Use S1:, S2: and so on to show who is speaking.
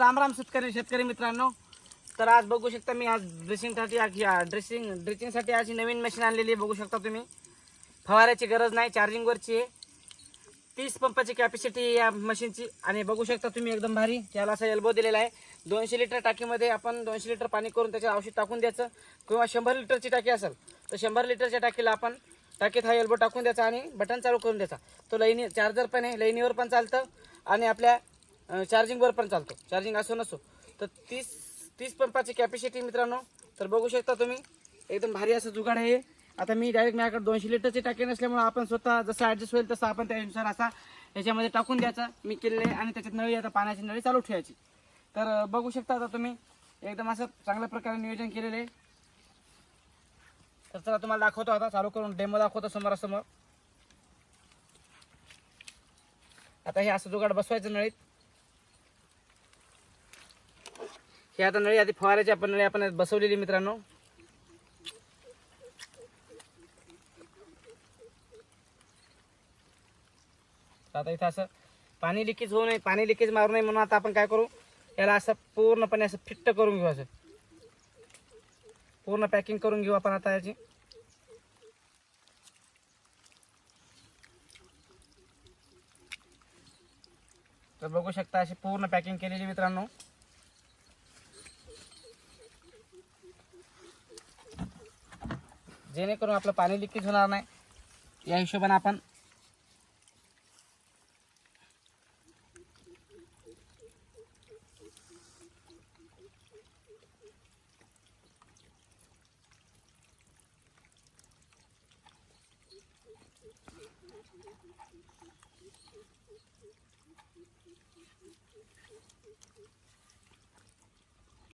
S1: राम राम शेतकरी शेतकरी मित्रांनो. तर आज बघू शकता मी आज ड्रेसिंगसाठी ड्रेसिंग ड्रेसिंगसाठी अशी नवीन मशीन आणलेली आहे बघू शकता तुम्ही. फवाऱ्याची गरज नाही चार्जिंगवरची आहे. तीस पंपाची कॅपॅसिटी या मशीनची आणि बघू शकता तुम्ही एकदम भारी त्याला असा एल्बो दिलेला आहे. दोनशे लिटर टाकीमध्ये आपण दोनशे लिटर पाणी करून त्याच्यात औषध टाकून द्यायचं. किंवा शंभर लिटरची टाकी असेल तर शंभर लिटरच्या टाकीला आपण टाकीत हा एल्बो टाकून द्यायचा आणि बटन चालू करून द्यायचा. तो लईनी चार्जर पण आहे लईनीवर पण चालतं. आणि आपल्या चार्जिंगवर पण चालतो. चार्जिंग असो नसो. तर तीस तीस पंपाची कॅपॅसिटी मित्रांनो. तर बघू शकता तुम्ही एकदम भारी असं जुगाड आहे आता मी डायरेक्ट माझ्याकडे दोनशे लिटरची टाकी नसल्यामुळे आपण स्वतः जसं ॲडजस्ट होईल तसं आपण त्यानुसार असा याच्यामध्ये टाकून द्यायचा. मी केलेलं आहे आणि त्याच्यात नळी आता पाण्याची नळी चालू ठेवायची. तर बघू शकता आता तुम्ही एकदम असं चांगल्या प्रकारे नियोजन केलेलं आहे. तर चला तुम्हाला दाखवतो आता. चालू करून डेमो दाखवतो समोरासमोर. आता हे असं जुगाड बसवायचं नळीत. हे आता नळी आधी फवारायची आपण नळी आपण बसवलेली मित्रांनो. आता इथं असं पाणी लिकेज होऊ नये पाणी लिकेज मारू नये म्हणून आता आपण काय करू? याला असं पूर्णपणे असं फिट्ट करून घेऊ असं. पूर्ण पॅकिंग करून घेऊ आपण आता याची. तर बघू शकता अशी पूर्ण पॅकिंग केलेली मित्रांनो. जेणेकरून आपलं पाणी लिकेज होणार नाही. या हिशोबाने आपण